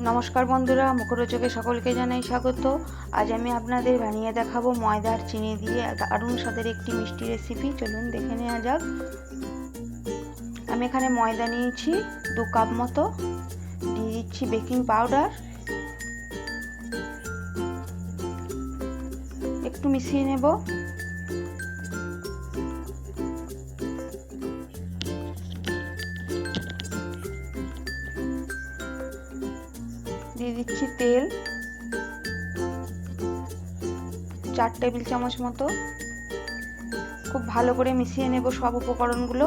নমস্কার বন্ধুরা, মুখরোচকে সকলকে জানাই স্বাগত। আজ আমি আপনাদের বানিয়ে দেখাবো ময়দার চিনি দিয়ে দারুণ স্বাদের একটি মিষ্টি রেসিপি চলুন দেখে নেওয়া যাক। আমি এখানে ময়দা নিয়েছি দু কাপ মতো। দিয়ে দিচ্ছি বেকিং পাউডার একটু মিশিয়ে নেব। দিয়ে দিচ্ছি তেল। চার টেবিল চামচ মতো। খুব ভালো করে মিশিয়ে নেব সব উপকরণগুলো।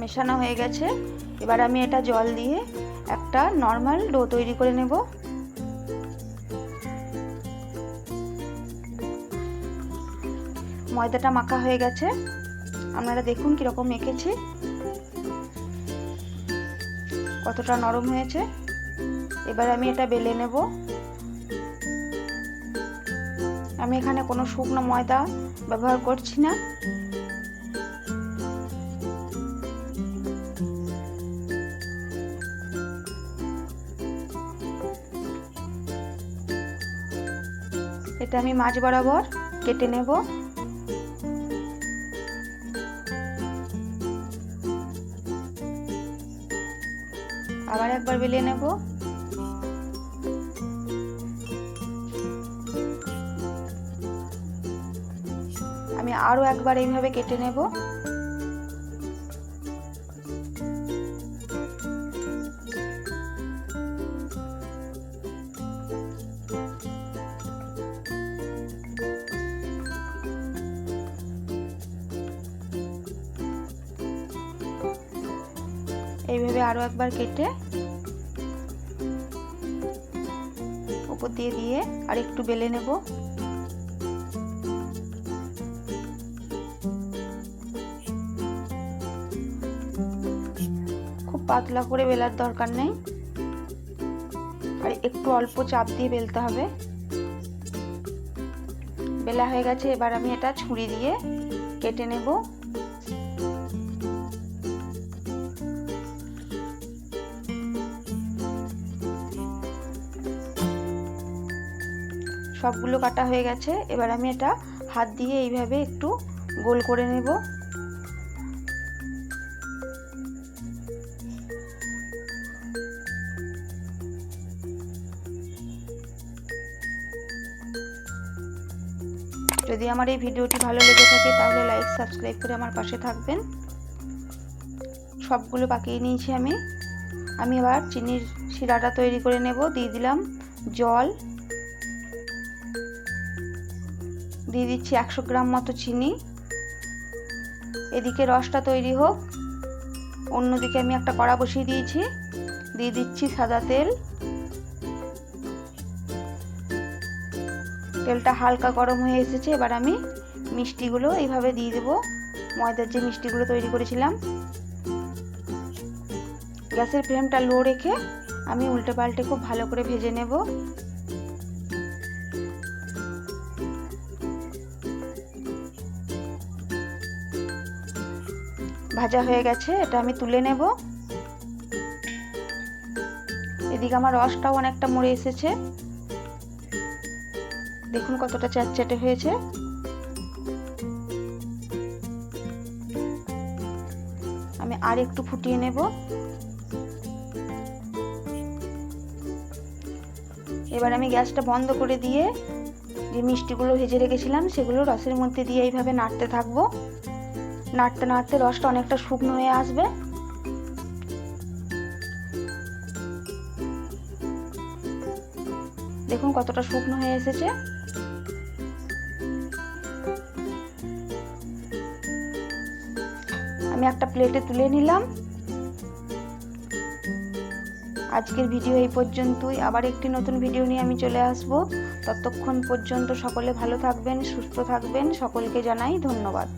মেশানো হয়ে গেছে। এবার আমি এটা জল দিয়ে একটা নর্মাল ডো তৈরি করে নেব। ময়দাটা মাখা হয়ে গেছে। আপনারা দেখুন কীরকম মেখেছি। কতটা নরম হয়েছে। এবার আমি এটা বেলে নেব। আমি এখানে কোনো শুকনো ময়দা ব্যবহার করছি না। এটা আমি মাছ বরাবর কেটে নেব। আবার একবার বেলে নেব। আমি আরও একবার এইভাবে কেটে নেব। এইভাবে আরও একবার কেটে উপর দিয়ে দিয়ে আর একটু বেলে নেব। খুব পাতলা করে বেলার দরকার নেই। আর একটু অল্প চাপ দিয়ে বেলতে হবে। বেলা হয়ে গেছে, এবার আমি এটা ছুরি দিয়ে কেটে নেব। সবগুলো কাটা হয়ে গেছে। এবার আমি এটা হাত দিয়ে এইভাবে একটু গোল করে নেব। যদি আমার এই ভিডিওটি ভালো লেগে থাকে, তাহলে লাইক সাবস্ক্রাইব করে আমার পাশে থাকবেন। সবগুলো পাকিয়ে নিয়েছি আমি। আমি এবার চিনির শিরাটা তৈরি করে নেব। দিয়ে দিলাম জল। দিয়ে দিচ্ছি একশো গ্রাম মতো চিনি। এদিকে রসটা তৈরি হোক। অন্যদিকে আমি একটা কড়া বসিয়ে দিয়েছি। দিয়ে দিচ্ছি সাদা তেল। তেলটা হালকা গরম হয়ে এসেছে, এবার আমি মিষ্টিগুলো এইভাবে দিয়ে দেব। ময়দার যে মিষ্টিগুলো তৈরি করেছিলাম। গ্যাসের ফ্লেমটা লো রেখে আমি উল্টে পাল্টে খুব ভালো করে ভেজে নেব। ভাজা হয়ে গেছে, এটা আমি তুলে নেব। এদিকে আমার রসটাও অনেকটা মরে এসেছে। দেখুন কতটা চ্যাটচ্যাটে হয়েছে। আমি আর একটু ফুটিয়ে নেব। এবার আমি গ্যাসটা বন্ধ করে দিয়ে যে মিষ্টিগুলো ভেজে রেখেছিলাম, সেগুলো রসের মধ্যে দিয়ে এইভাবে নাড়তে থাকব। নাড়তে নাড়তে রসটা অনেকটা শুকনো হয়ে আসবে। দেখুন কতটা শুকনো হয়ে এসেছে। আমি একটা প্লেটে তুলে নিলাম। আজকের ভিডিও এই পর্যন্তই। আবার একটি নতুন ভিডিও নিয়ে আমি চলে আসব। ততক্ষণ পর্যন্ত সকলে ভালো থাকবেন, সুস্থ থাকবেন। সকলকে জানাই ধন্যবাদ।